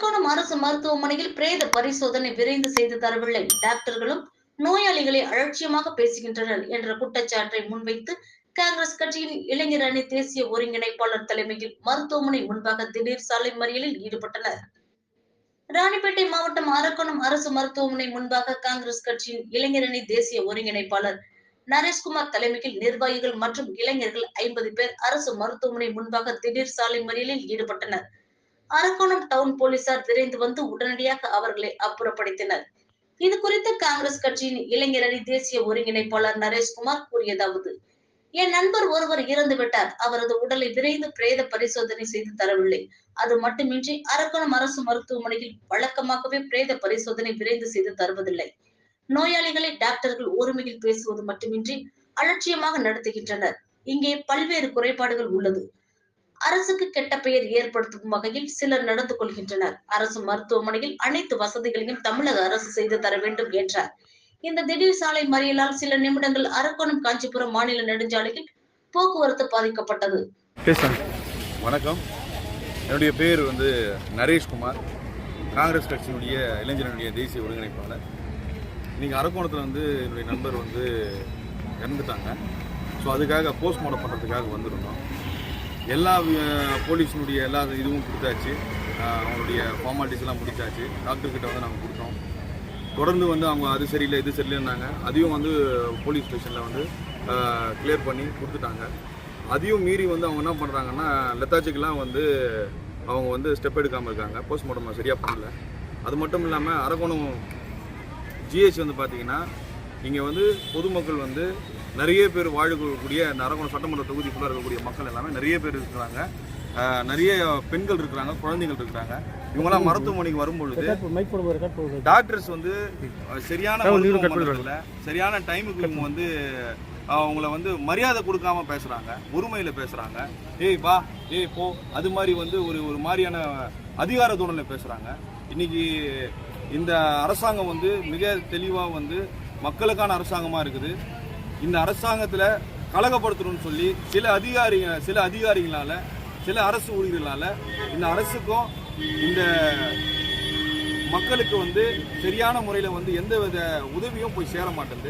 அரக்கோணம் அரசு மருத்துவமனையில் பிரேத பரிசோதனை விரைந்து செய்து தரவில்லை. டாக்டர்களும் நோயாளிகளை அலட்சியமாக பேசுகின்றனர் என்ற குற்றச்சாட்டை முன்வைத்து காங்கிரஸ் கட்சியின் இளைஞர் அணி தேசிய ஒருங்கிணைப்பாளர் தலைமையில் மருத்துவமனை முன்பாக திடீர் சாலை மறியலில் ஈடுபட்டனர். ராணிப்பேட்டை மாவட்டம் அரக்கோணம் அரசு மருத்துவமனை முன்பாக காங்கிரஸ் கட்சியின் இளைஞர் அணி தேசிய ஒருங்கிணைப்பாளர் நரேஷ்குமார் தலைமையில் நிர்வாகிகள் மற்றும் இளைஞர்கள் ஐம்பது பேர் அரசு மருத்துவமனை முன்பாக திடீர் சாலை மறியலில் ஈடுபட்டனர். அரக்கோணம் டவுன் போலீசார் விரைந்து வந்து உடனடியாக அவர்களை அப்புறப்படுத்தினர். இது குறித்து காங்கிரஸ் கட்சியின் இளைஞர் அணி தேசிய ஒருங்கிணைப்பாளர் நரேஷ்குமார் கூறியதாவது என் நண்பர் ஒருவர் இறந்து விட்டார். அவரது உடலை விரைந்து பிரேத பரிசோதனை செய்து தரவில்லை. அது மட்டுமின்றி அரக்கோணம் அரசு மருத்துவமனையில் வழக்கமாகவே பிரேத பரிசோதனை விரைந்து செய்து தருவதில்லை. நோயாளிகளை டாக்டர்கள் ஒருமையில் பேசுவது மட்டுமின்றி அலட்சியமாக நடத்துகின்றனர். இங்கே பல்வேறு குறைபாடுகள் உள்ளது. அரசுக்கு கெட்ட பெயர் ஏற்படுத்தும் வகையில் சிலர் நடந்து கொள்கின்றனர். அரசு மருத்துவமனையில் அனைத்து வசதிகளையும் தமிழக அரசு செய்து தர வேண்டும் என்றார். இந்த திடீர் சாலை மறியலால் சில நிமிடங்கள் அரக்கோணம் காஞ்சிபுரம் மாநில நெடுஞ்சாலையில் போக்குவரத்து பாதிக்கப்பட்டது. வணக்கம். என்னுடைய பேர் வந்து நரேஷ்குமார். காங்கிரஸ் கட்சியினுடைய இளைஞரனுடைய தேசிய ஒருங்கிணைப்பாளர். இன்றைக்கி அரக்கோணத்தில் வந்து என்னுடைய நண்பர் வந்து இறந்துட்டாங்க. ஸோ அதுக்காக போஸ்ட்மார்ட்டம் பண்ணுறதுக்காக வந்திருந்தோம். எல்லா போலீஸினுடைய எல்லா இதுவும் கொடுத்தாச்சு. அவங்களுடைய ஃபார்மாலிட்டிஸ்லாம் முடித்தாச்சு முடிச்சாச்சு. டாக்டர் வந்து நாங்கள் கொடுத்தோம். தொடர்ந்து வந்து அவங்க அது சரியில்லை இது சரியில்லைன்னாங்க. அதையும் வந்து போலீஸ் ஸ்டேஷனில் வந்து கிளியர் பண்ணி கொடுத்துட்டாங்க. அதையும் மீறி வந்து அவங்க என்ன பண்ணுறாங்கன்னா லெத்தாச்சிக்கெலாம் வந்து அவங்க வந்து ஸ்டெப் எடுக்காமல் இருக்காங்க. போஸ்ட்மார்ட்டம் சரியாக பண்ணல. அது மட்டும் இல்லாமல் அரக்கோணம் ஜிஹெச் வந்து பார்த்திங்கன்னா இங்கே வந்து பொதுமக்கள் வந்து நிறைய பேர் வாழக்கூடிய இந்த அரக்கோணம் சட்டமன்ற தொகுதிக்குள்ளே இருக்கக்கூடிய மக்கள் எல்லாமே நிறைய பேர் இருக்கிறாங்க. நிறைய பெண்கள் இருக்கிறாங்க குழந்தைகள் இருக்கிறாங்க. இவங்கெல்லாம் மருத்துவமனைக்கு வரும்பொழுது டாக்டர்ஸ் வந்து சரியான சரியான டைமுக்கு இவங்க வந்து அவங்கள வந்து மரியாதை கொடுக்காம பேசுறாங்க ஒருமையில பேசுறாங்க. ஏய் வா ஏய் போ. அது மாதிரி வந்து ஒரு ஒரு மாதிரியான அதிகார தோணல பேசுறாங்க. இன்னைக்கு இந்த அரசாங்கம் வந்து மிக தெளிவா வந்து மக்களுக்கான அரசாங்கமாக இருக்குது. இந்த அரசாங்கத்தில் கலகப்படுத்தணும்னு சொல்லி சில அதிகாரிங்க சில அதிகாரிகளால் சில அரசு ஊழியர்களால் இந்த அரசுக்கும் இந்த மக்களுக்கு வந்து சரியான முறையில் வந்து எந்த வித உதவியும் போய் சேர மாட்டேங்குது.